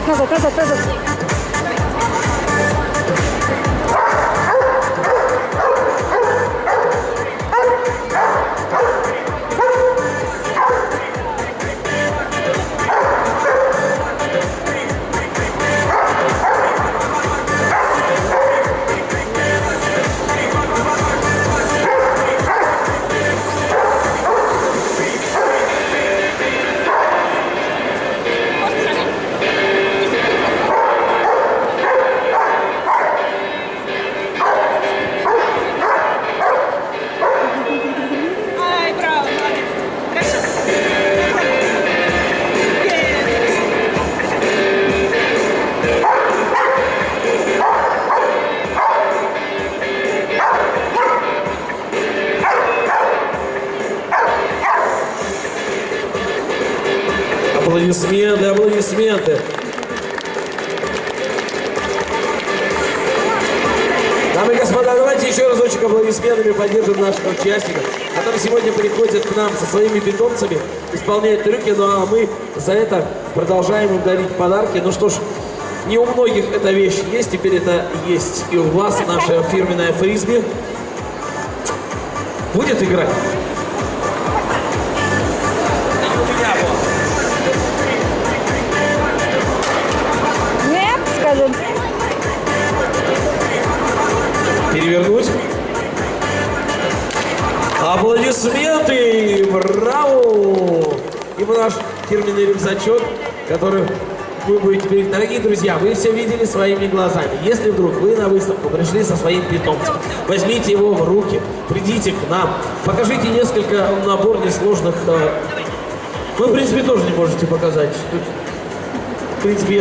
快走，快走，快走，Аплодисменты, аплодисменты. Дамы и господа, давайте еще разочек аплодисментами поддержим наших участников, которые сегодня приходят к нам со своими питомцами, исполняют трюки, ну а мы за это продолжаем им дарить подарки. Ну что ж, не у многих эта вещь есть, теперь это есть и у вас, наша фирменная фрисби. Будет играть? Перевернуть. Аплодисменты! Браво! И наш фирменный рюкзачок, который вы будете видеть. Дорогие друзья, вы все видели своими глазами. Если вдруг вы на выставку пришли со своим питомцем, возьмите его в руки, придите к нам, покажите несколько набор несложных... э, Вы, в принципе, тоже не можете показать. В принципе, если